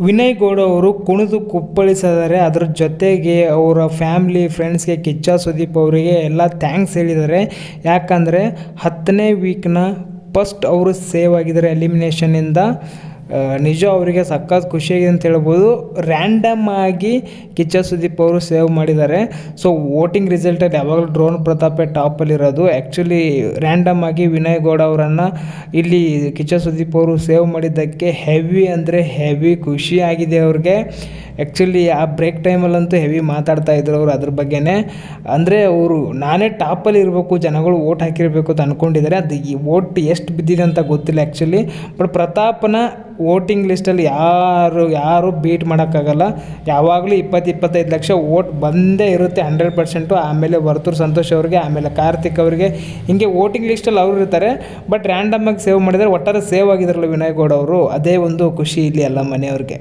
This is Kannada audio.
ವಿನಯ್ ಗೌಡ ಅವರು ಕುಣಿದು ಕುಪ್ಪಳಿಸಿದ್ದಾರೆ. ಅದರ ಜೊತೆಗೆ ಅವರ ಫ್ಯಾಮ್ಲಿ, ಫ್ರೆಂಡ್ಸ್ಗೆ ಕಿಚ್ಚ ಸುದೀಪ್ ಅವರಿಗೆ ಎಲ್ಲ ಥ್ಯಾಂಕ್ಸ್ ಹೇಳಿದ್ದಾರೆ. ಯಾಕಂದರೆ ಹತ್ತನೇ ವೀಕ್ನ ಫಸ್ಟ್ ಅವರು ಸೇವ್ ಆಗಿದ್ದಾರೆ ಎಲಿಮಿನೇಷನಿಂದ ನಿಜ ಅವರಿಗೆ ಸಖತ್ ಖುಷಿಯಾಗಿದೆ ಅಂತ ಹೇಳ್ಬೋದು. ರ್ಯಾಂಡಮ್ ಆಗಿ ಕಿಚ್ಚ ಸುದೀಪ್ ಅವರು ಸೇವ್ ಮಾಡಿದ್ದಾರೆ. ಸೊ ವೋಟಿಂಗ್ ರಿಸಲ್ಟಲ್ಲಿ ಯಾವಾಗಲೂ ಡ್ರೋನ್ ಪ್ರತಾಪೆ ಟಾಪಲ್ಲಿರೋದು ಆ್ಯಕ್ಚುಲಿ ರ್ಯಾಂಡಮ್ ಆಗಿ ವಿನಯ್ ಗೌಡ ಅವರನ್ನು ಇಲ್ಲಿ ಕಿಚ್ಚ ಸುದೀಪ್ ಅವರು ಸೇವ್ ಮಾಡಿದ್ದಕ್ಕೆ ಹೆವಿ ಅಂದರೆ ಹೆವಿ ಖುಷಿ ಆಗಿದೆ ಅವ್ರಿಗೆ. ಆ್ಯಕ್ಚುಲಿ ಆ ಬ್ರೇಕ್ ಟೈಮಲ್ಲಂತೂ ಹೆವಿ ಮಾತಾಡ್ತಾ ಇದ್ರು ಅವರು ಅದ್ರ ಬಗ್ಗೆನೇ. ಅಂದರೆ ಅವರು ನಾನೇ ಟಾಪಲ್ಲಿ ಇರಬೇಕು, ಜನಗಳು ಓಟ್ ಹಾಕಿರಬೇಕು ಅಂತ ಅಂದ್ಕೊಂಡಿದ್ದಾರೆ ಅದು ಈ ಓಟ್ ಎಷ್ಟು ಬಿದ್ದಿದೆ ಅಂತ ಗೊತ್ತಿಲ್ಲ ಆ್ಯಕ್ಚುಲಿ ಬಟ್ ಪ್ರತಾಪನ ವೋಟಿಂಗ್ ಲಿಸ್ಟಲ್ಲಿ ಯಾರು ಯಾರು ಬೀಟ್ ಮಾಡೋಕ್ಕಾಗಲ್ಲ. ಯಾವಾಗಲೂ ಇಪ್ಪತ್ತು ಇಪ್ಪತ್ತೈದು ಲಕ್ಷ ಓಟ್ ಬಂದೇ ಇರುತ್ತೆ ಹಂಡ್ರೆಡ್ ಪರ್ಸೆಂಟು ಆಮೇಲೆ ವರ್ತೂರು ಸಂತೋಷ್ ಅವ್ರಿಗೆ, ಆಮೇಲೆ ಕಾರ್ತಿಕ್ ಅವರಿಗೆ. ಹಿಂಗೆ ವೋಟಿಂಗ್ ಲಿಸ್ಟಲ್ಲಿ ಅವರು ಇರ್ತಾರೆ. ಬಟ್ ರ್ಯಾಂಡಮ್ ಆಗಿ ಸೇವ್ ಮಾಡಿದರೆ ಒಟ್ಟಾರೆ ಸೇವ್ ಆಗಿದ್ರಲ್ಲ ವಿನಯ್ ಗೌಡ ಅವರು. ಅದೇ ಒಂದು ಖುಷಿ ಇಲ್ಲಿ ಎಲ್ಲ ಮನೆಯವ್ರಿಗೆ.